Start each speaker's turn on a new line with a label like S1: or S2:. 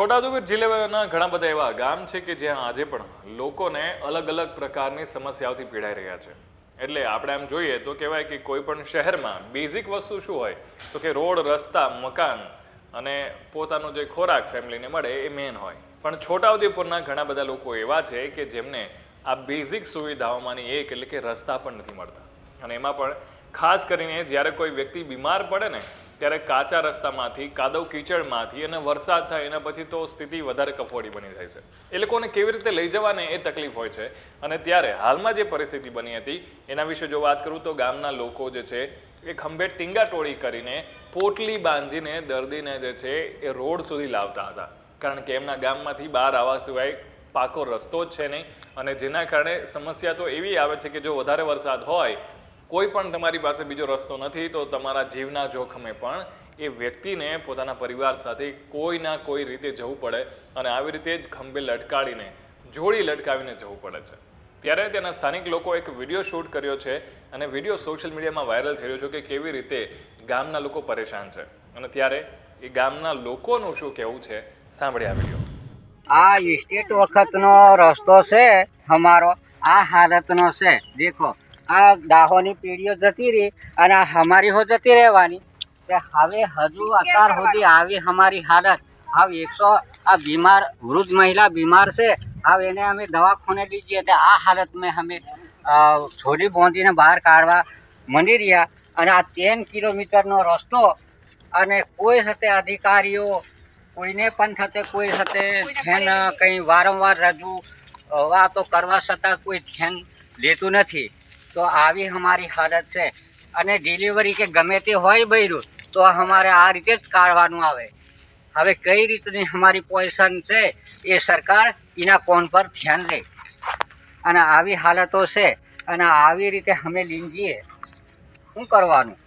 S1: છોટાઉદેપુર જિલ્લાના ઘણા બધા એવા ગામ છે કે જ્યાં આજે પણ લોકોને અલગ અલગ પ્રકારની સમસ્યાઓથી પીડાઈ રહ્યા છે. એટલે આપણે આમ જોઈએ તો કહેવાય કે કોઈ પણ શહેરમાં બેઝિક વસ્તુ શું હોય તો કે રોડ, રસ્તા, મકાન અને પોતાનો જે ખોરાક ફેમિલીને મળે એ મેન હોય. પણ છોટાઉદેપુરના ઘણા બધા લોકો એવા છે કે જેમને આ બેઝિક સુવિધાઓમાંની એક એટલે કે રસ્તા પણ નથી મળતા. અને એમાં પણ ખાસ કરીને જ્યારે કોઈ વ્યક્તિ બીમાર પડે ને, ત્યારે કાચા રસ્તામાંથી, કાદવ કીચડમાંથી અને વરસાદ થાય એના પછી તો સ્થિતિ વધારે કફોડી બની જાય છે. એ લોકોને કેવી રીતે લઈ જવાને એ તકલીફ હોય છે. અને ત્યારે હાલમાં જે પરિસ્થિતિ બની હતી, એના વિશે જો વાત કરું તો ગામના લોકો જે છે, એ ખંભે ટીંગાટોળી કરીને પોટલી બાંધીને દર્દીને જે છે, એ રોડ સુધી લાવતા હતા. કારણ કે એમના ગામમાંથી બહાર આવવા સિવાય પાકો રસ્તો જ છે નહીં. અને જેના કારણે સમસ્યા તો એવી આવે છે કે જો વધારે વરસાદ હોય કોઈ પણ તમારી પાસે બીજો રસ્તો નથી, તો તમારા જીવના જોખમે પણ એ વ્યક્તિને પોતાના પરિવાર સાથે કોઈ ના કોઈ રીતે જવું પડે અને આવી રીતે જ ખંભે લટકાડીને, જોડી લટકાવીને જવું પડે છે. ત્યારે તેના સ્થાનિક લોકો એક વીડિયો શૂટ કર્યો છે અને વીડિયો સોશિયલ મીડિયામાં વાયરલ થયો છે કે કેવી રીતે ગામના લોકો પરેશાન છે. અને ત્યારે એ ગામના લોકોનું શું કહેવું છે સાંભળ્યા વીડિયો.
S2: આ સ્ટેટ વખતનો રસ્તો છે, અમારો. આ હાલતનો છે. દેખો આ દાહોની પેઢીઓ જતી રહી અને આ અમારી હો જતી રહેવાની કે હવે હજુ અત્યાર સુધી આવી અમારી હાલત. હવે એકસો આ બીમાર, વૃદ્ધ મહિલા બીમાર છે. હવે એને અમે દવાખાને લઈ જઈએ તો આ હાલતમાં અમે છોડી બોંધીને બહાર કાઢવા મંડી રહ્યા. અને આ ત્રણ કિલોમીટરનો રસ્તો અને કોઈ સાથે અધિકારીઓ, કોઈને પણ થતે કોઈ સાથે ધ્યાન, કંઈ વારંવાર રજૂ વાતો કરવા છતાં કોઈ ધ્યાન લેતું નથી. તો આવી અમારી હાલત છે. અને ડિલિવરી કે ગમે તે હોય બૈરું, તો અમારે આ રીતે જ કાઢવાનું આવે. હવે કઈ રીતની અમારી પોઝિશન છે એ સરકાર એના કોણ પર ધ્યાન લે અને આવી હાલતો છે અને આવી રીતે અમે લીંજીએ શું કરવાનું?